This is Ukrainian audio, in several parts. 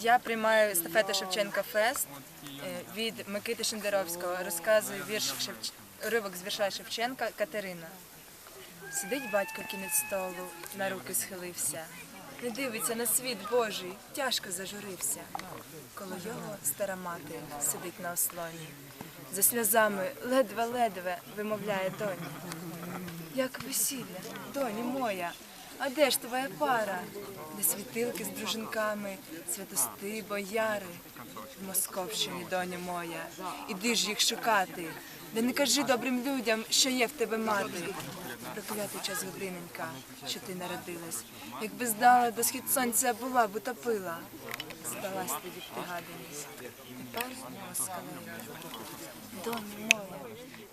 Я приймаю естафету Шевченка Фест е, від Микити Шендеровського. Розказую вірш Шевч... уривок з вірша Шевченка Катерина. Сидить батько кінець столу, на руки схилився. Не дивиться на світ Божий, тяжко зажурився. Коло його стара мати сидить на ослоні. За сльозами ледве-ледве вимовляє доня. Як весілля, доні моя, а де ж твоя пара? Де світилки з дружинками, святости, бояри, в Московщині, доні моя, іди ж їх шукати, де не кажи добрим людям, що є в тебе мати. Проклятий час годиненька, що ти народилась, якби здала до схід сонця була б утопила. Здалась від ти гаданість, тепер москалею. Доню моя,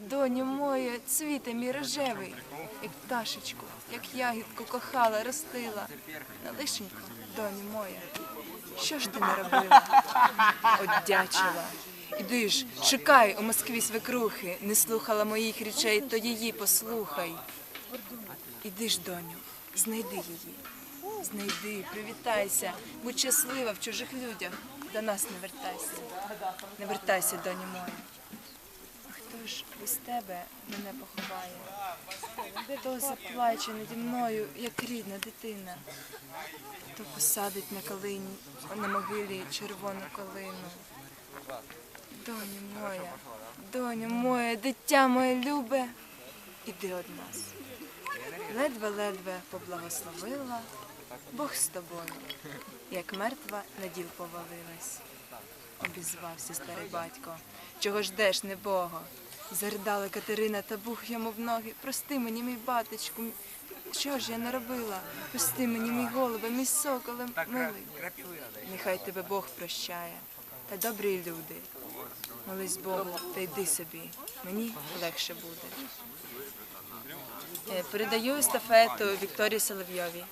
доню моя, цвіте мій рожевий, як пташечку, як ягідку кохала, ростила. На лишеньку, доню моя, що ж ти не робила? Одячила. Іди ж, шукай у Москві свекрухи, не слухала моїх речей, то її послухай. Іди ж, доню, знайди її. Знайди, привітайся, будь щаслива в чужих людях, до нас не вертайся. Не вертайся, доню моя. Хто ж без тебе мене поховає? Хто заплаче наді мною, як рідна дитина? Хто посадить на калині, на могилі червону калину? Доню моя, доню моя, дитя моє любе, іди од нас. Ледве-ледве поблагословила Бог з тобою, як мертва на діл повалилась. Обізвався старий батько, чого ждеш, небого? Заридала Катерина та бух йому в ноги. Прости мені, мій батечку, що ж я не робила? Прости мені, мій голубе, мій соколе, милий. Нехай тебе Бог прощає, та добрі люди. Молись Богу, та йди собі, мені легше буде. Е, Передаю естафету Вікторії Соловйовій.